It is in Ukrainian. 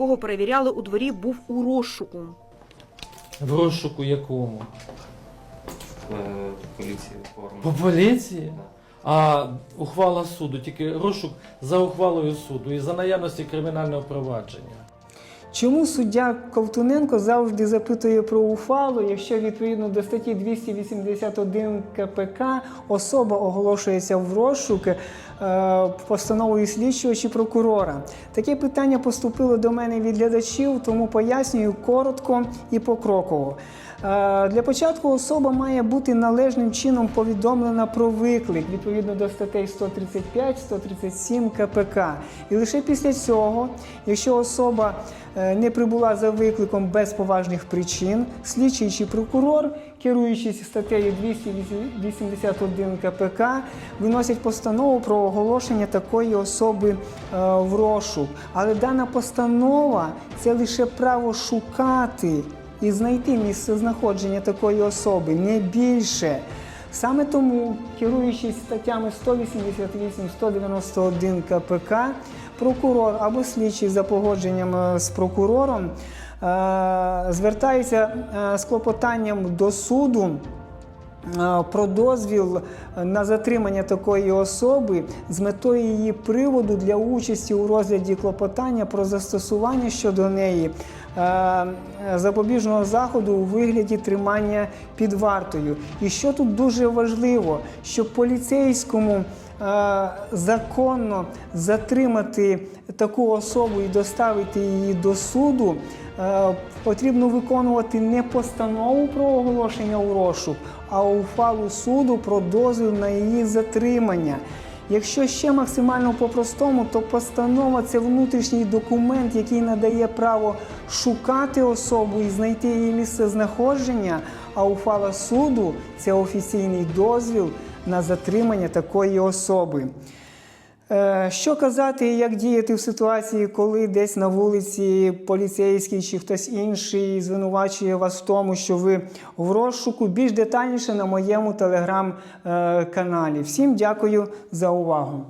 якого перевіряли у дворі, був у розшуку. В розшуку якому? Е, поліції форми. По поліції? А ухвала суду, тільки розшук за ухвалою суду і за наявності кримінального провадження. Чому суддя Ковтуненко завжди запитує про ухвалу, якщо відповідно до статті 281 КПК особа оголошується в розшук е, постановою слідчого чи прокурора? Таке питання поступило до мене від глядачів, тому пояснюю коротко і покроково. Е, Для початку особа має бути належним чином повідомлена про виклик відповідно до статей 135-137 КПК. І лише після цього, якщо особа е, не прибула за викликом без поважних причин, слідчий чи прокурор, керуючись статтею 281 КПК, виносять постанову про оголошення такої особи е, в розшук. Але дана постанова це лише право шукати і знайти місце знаходження такої особи, не більше. Саме тому, керуючись статтями 188-191 КПК, прокурор або слідчий за погодженням е, з прокурором е, звертається е, з клопотанням до суду. Е, Про дозвіл на затримання такої особи з метою її приводу для участі у розгляді клопотання про застосування щодо неї е, запобіжного заходу у вигляді тримання під вартою. І що тут дуже важливо, щоб поліцейському е, законно затримати таку особу і доставити її до суду, е, потрібно виконувати не постанову про оголошення у розшук, а ухвалу суду про дозвіл на її затримання. Якщо ще максимально по-простому, то постанова це внутрішній документ, який надає право шукати особу і знайти її місце знаходження, а ухвала суду це офіційний дозвіл на затримання такої особи. Е, Що казати як діяти в ситуації, коли десь на вулиці поліцейський чи хтось інший звинувачує вас в тому, що ви в розшуку? Більш детальніше на моєму телеграм-каналі. Всім дякую за увагу.